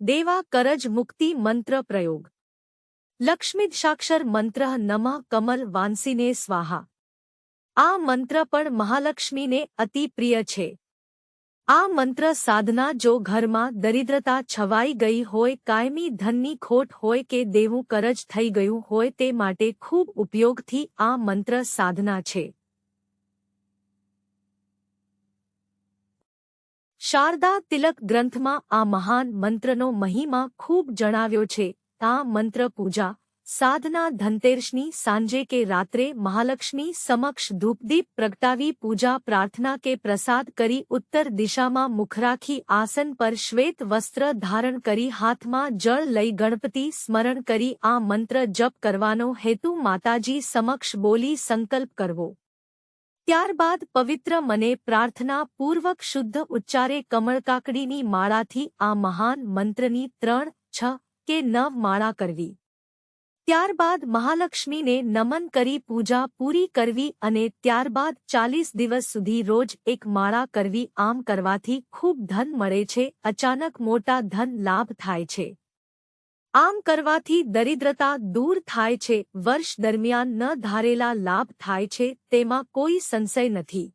દેવા કરજ મુક્તિ મંત્ર પ્રયોગ. લક્ષ્મીદશાક્ષર મંત્ર નમઃ કમલ વાંસીને સ્વાહા. આ મંત્ર પણ મહાલક્ષ્મીને અતિ પ્રિય છે. આ મંત્ર સાધના જો ઘરમાં દરિદ્રતા છવાઈ ગઈ હોય, કાયમી ધનની ખોટ હોય કે દેવું કરજ થઈ ગયું હોય તે માટે ખૂબ ઉપયોગથી આ મંત્ર સાધના છે. શારદા તિલક ગ્રંથમાં આ મહાન મંત્રનો મહિમા ખૂબ જણાવ્યો છે. આ મંત્ર પૂજા, સાધના ધનતેરસની સાંજે કે રાત્રે મહાલક્ષ્મી સમક્ષ ધૂપદીપ પ્રગટાવી પૂજા પ્રાર્થના કે પ્રસાદ કરી ઉત્તર દિશામાં મુખ રાખી આસન પર શ્વેત વસ્ત્ર ધારણ કરી હાથમાં જળ લઈ ગણપતિ સ્મરણ કરી આ મંત્ર જપ કરવાનો હેતુ માતાજી સમક્ષ બોલી સંકલ્પ કરવો. ત્યારબાદ પવિત્ર મને પ્રાર્થના પૂર્વક શુદ્ધ ઉચ્ચારે કમળકાકડીની માળાથી આ મહાન મંત્રની ત્રણ, છ કે નવ માળા કરવી. ત્યારબાદ મહાલક્ષ્મીને નમન કરી પૂજા પૂરી કરવી અને ત્યારબાદ ચાલીસ દિવસ સુધી રોજ એક માળા કરવી આમ કરવાથી ખૂબ ધન મળે છે, અચાનક મોટા ધન લાભ થાય છે. આમ કરવાથી દરિદ્રતા દૂર થાય છે, વર્ષ દરમિયાન ન ધારેલા લાભ થાય છે, તેમાં કોઈ સંશય નથી.